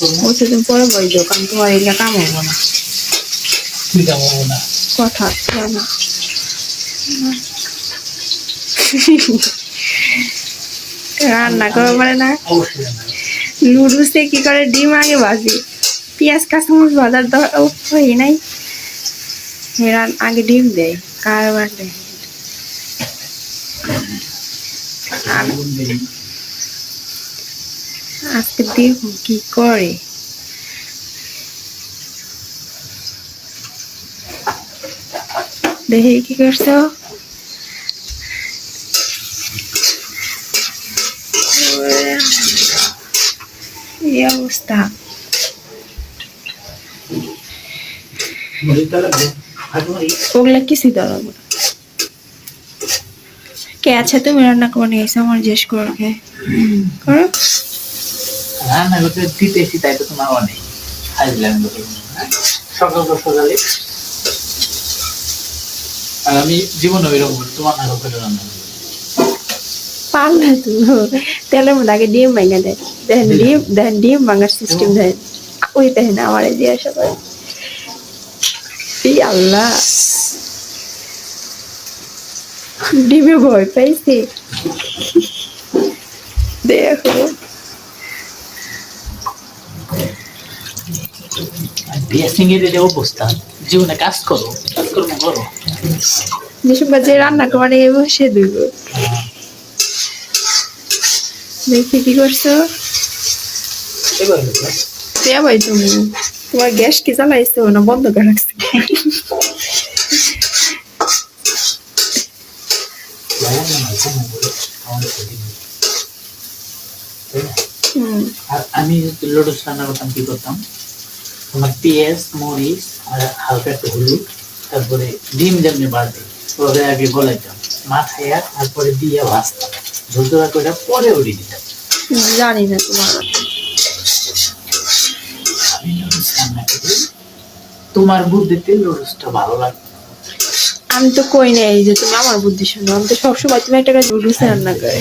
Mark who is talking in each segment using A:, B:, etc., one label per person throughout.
A: করব
B: তুমি পরে বইছো কারণ তোমার কাম হব না। কথা না। রান্না করো পারে না। কি করে ডিম আগে ভাজি? পেঁয়াজ, কাঁচামরিচ ভাজার দরকার নাই। এরা আগে ডিম দেয় কার বাটে আর। আজকে ডিম কি করে। দেখি কি করছ? এই অবস্থা। ওগুলা কিছুই দেওয়া কে আছে তুমি রান্না করে নিয়ে এসে আমার জিজ্ঞেস করো করো।
A: রান্না করতে দিতেছি তাই তো তোমার অনেক হাজলাম সকাল তো সকালে আর আমি জীবনে ওইরকম তোমার না করে রান্না করি।
B: পাল না তো তেলের মধ্যে আগে ডিম ভাঙা দেয়। দেখেন ডিম? দেখেন ডিম ভাঙার সিস্টেম দেয় ওই দেখেন আমার দিয়ে আসা করে। এই আল্লাহ। ডিমে ভয় পাইছে। দেখো।
A: ড্রেসিং এর যে অবস্থা জীবনে কাজ করো কাজ করব করো।
B: যেসব বাজে রান্না করে বসে দিব দেখি কি করছ? ভাই তুমি। তোমার গ্যাস কি জ্বালাইছো? না বন্ধ করে রাখছে?
A: আর আমি লুডুস রান্না করতাম কি করতাম? তোমার পেঁয়াজ মরিচ আর হালকা একটু হলুদ তারপরে ডিম যেমনি বাড়বে ওভাবে আগে গলাইতাম মাথায় তারপরে দিয়ে ভাজতাম ঝোলটোরা করে পরে উড়িয়ে দিতাম
B: জানি না তোমার
A: তোমার বুদ্ধিতে লুডুসটা ভালো লাগে।
B: আমি তো কই নাই যে তুমি আমার বুদ্ধি শোনো আমি তো সবসময় তুমি একটা কাজ লুডুসে রান্না করে।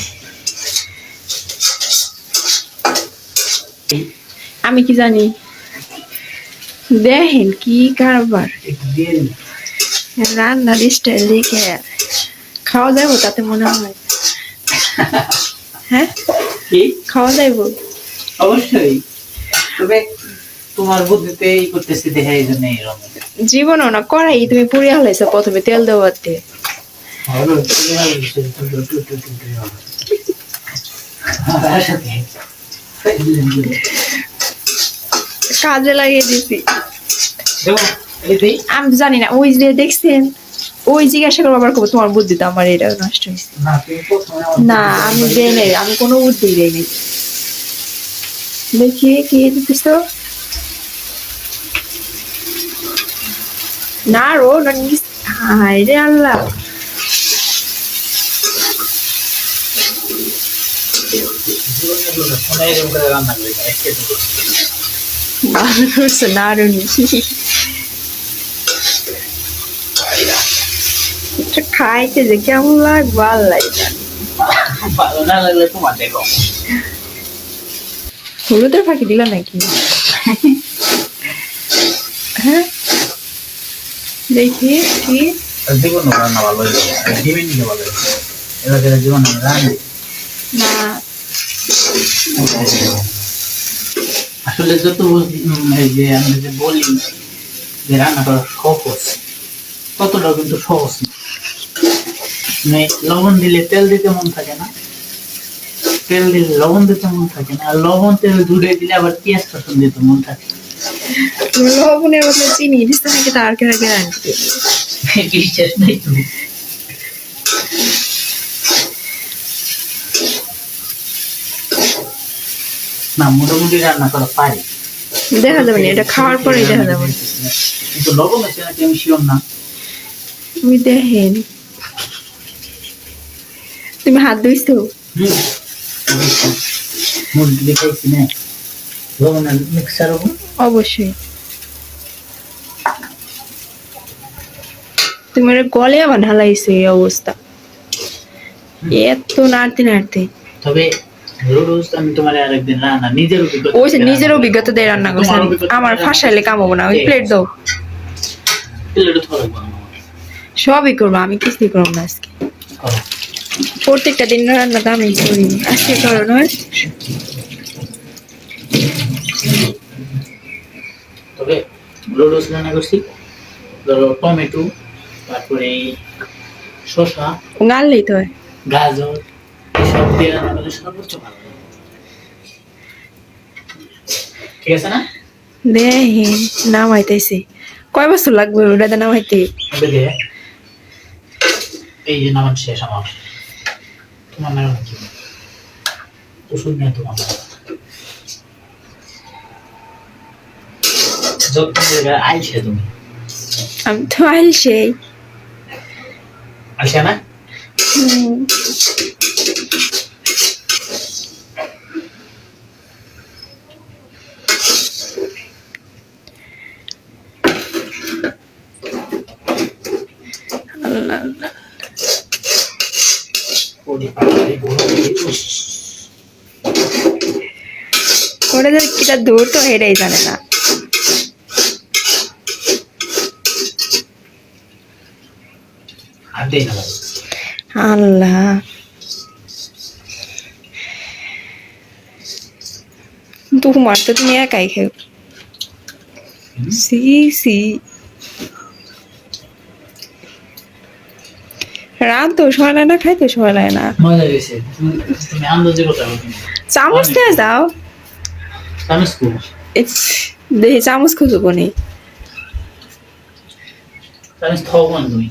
B: আমি কি জানি? দেখেন কি কারবার। রান্নার স্টাইল দেখে খাওয়া যাব তাতে মনে হয়। হ্যাঁ? খাওয়া যাইবো।
A: অবশ্যই। তবে তোমার বুদ্ধিতে এই করতেছি দেখে এই জন্য
B: জীবনও না করাই তুমি পুড়িয়ে হলাইছো প্রথমে তেল দেওয়ার দিয়ে।
A: ভালো তোমার বিষয় তো একটু একটু একটু একটু হবে। আমার সাথে
B: কাজে লাগিয়ে দিছি। আমি জানি না ওই যে দেখছেন ওই জিজ্ঞাসা করব আবার তোমার বুদ্ধি তো আমার এটা নষ্ট হয়েছে।
A: না
B: আমি দেই নাই আমি কোনো বুদ্ধি দেই নাই। দেখি কি দিতেছ? না রো হাই রে আল্লাহ।
A: রান্না করি না একটু একটু করে।
B: ভালো করছ এটা খাইতে যে কেমন লাগবে আল্লাহ জানে।
A: ভালো না লাগলে তোমার দেখো
B: হলুদের ফাঁকি দিল নাকি? হ্যাঁ? দেখি কি
A: জীবন রান্না ভালো ডিমের নিকে ভালো এবার জীবন রান্না
B: না।
A: আসলে যত এই যে আমি যে বলি যে রান্না করা সহজ ততটাও কিন্তু সহজ না। মানে লবণ দিলে তেল দিতে মন থাকে না। তেল দিলে লবণ দিতে মন থাকে না। আর লবণ তেল দূরে দিলে আবার পেঁয়াজ রসুন দিতে মন থাকে
B: লবণের বদলে চিনি দিচ্ছে নাকি তার
A: বিশ্বাস নেই তো না মোটামুটি রান্না করা পারি।
B: দেখা যাবে না এটা খাওয়ার পরেই দেখা যাবে।
A: কিন্তু লবণ আছে নাকি? আমি শিওর না।
B: তুমি দেখেন। তুমি হাত ধুইছো?
A: হুম। মুরগি দেখাইছি না। লবণের মিক্সার হব?
B: অবশ্যই। তোমার গলে আবার ঢালাইছে এই অবস্থা। এত নাড়তে নাড়তে।
A: তবে নিজের অভিজ্ঞতা
B: দিয়ে রান্না করছে আমার ফাঁসাইলে কাম হব না ওই প্লেট দাও। সবই করব আমি কিছুই করব না আজকে। প্রত্যেকটা দিন রান্না তো আমি করি আজকে করো নয়
A: তবে রোজ রান্না করছি। ধরো টমেটো তারপরে শসা
B: গাললেই তো
A: গাজর। এসব দিয়ে সর্বোচ্চ ভালো ঠিক আছে না?
B: দেখি নামাইতেছি। কয় বছর লাগবে ওটা নামাইতে?
A: এবার এই যে নামান শেষ আমার। তোমার নাম কি? ওষুধ নিয়ে তোমার আইছে তুমি।
B: আমি তো
A: আইছে না?
B: হুম। আল্লাহ আল্লাহ। ওটা যে কিটা দূর তো হেরেই জানে না। আল্লাহ। তোমার তো তুমি একাই খেও সি সি। রাত তো সময় লাগে না খাইতে সময় লাগে না।
A: মজা গেছে তুমি আন্দাজে কথা
B: চামচ নিয়ে যাও দেখি চামচ খুঁজো কোনি
A: আমি থাও কোন তুমি?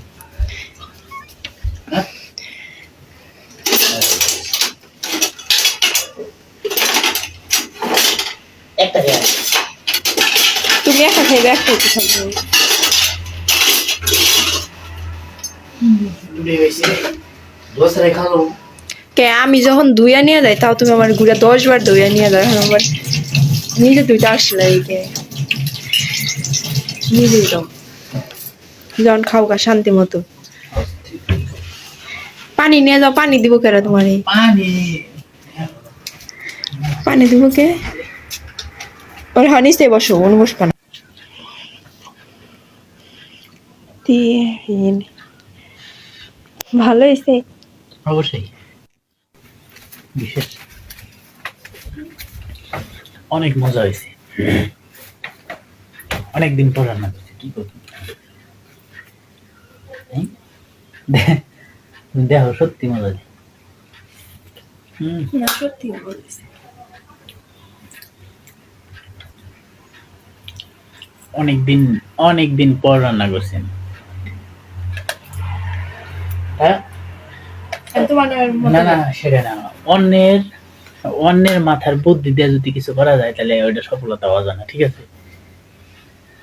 B: তুমি একা খাইবে একটা থাকবে কে আমি যখন দুইয়া নিয়ে যাই তাও তুমি আমার ঘুরে দশ বার দুইয়া নিয়ে এখন আমার নিজে দুইটা আসলে এই কে। নিজেই যখন খাও গা শান্তি মতো। পানি নিয়ে যাও পানি দিব কেন তোমার এই?
A: পানি।
B: পানি দিব কে? ওর হয় নিচে বসো অনু বসবা না। তিন। ভালো হয়েছে
A: অবশ্যই। বিশেষ। অনেক মজা হয়েছে অনেক দিন পর রান্না করছি কি করব? দেখো সত্যি মজা হুম।
B: না সত্যি বলেছে
A: অনেক দিন অনেক দিন পর রান্না করছেন। না না সেটা না। অন্যের অন্যের মাথার বুদ্ধি দিয়ে যদি কিছু করা যায় তাহলে ওইটা সফলতা হওয়া না ঠিক আছে?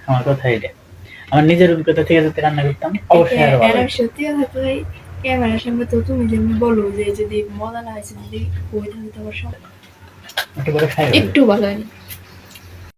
A: আমার কথা এটা আমার নিজের অভিজ্ঞতা থেকে যদি রান্না করতাম অবশ্যই আরও ভালো
B: সত্যি কথা তো এই ক্যামেরার সামনে তো তুমি যেমনি বলো যে যদি মজা না হয়েছে যদি বই তাহলে তো অবশ্য একটু ভালো হয়নি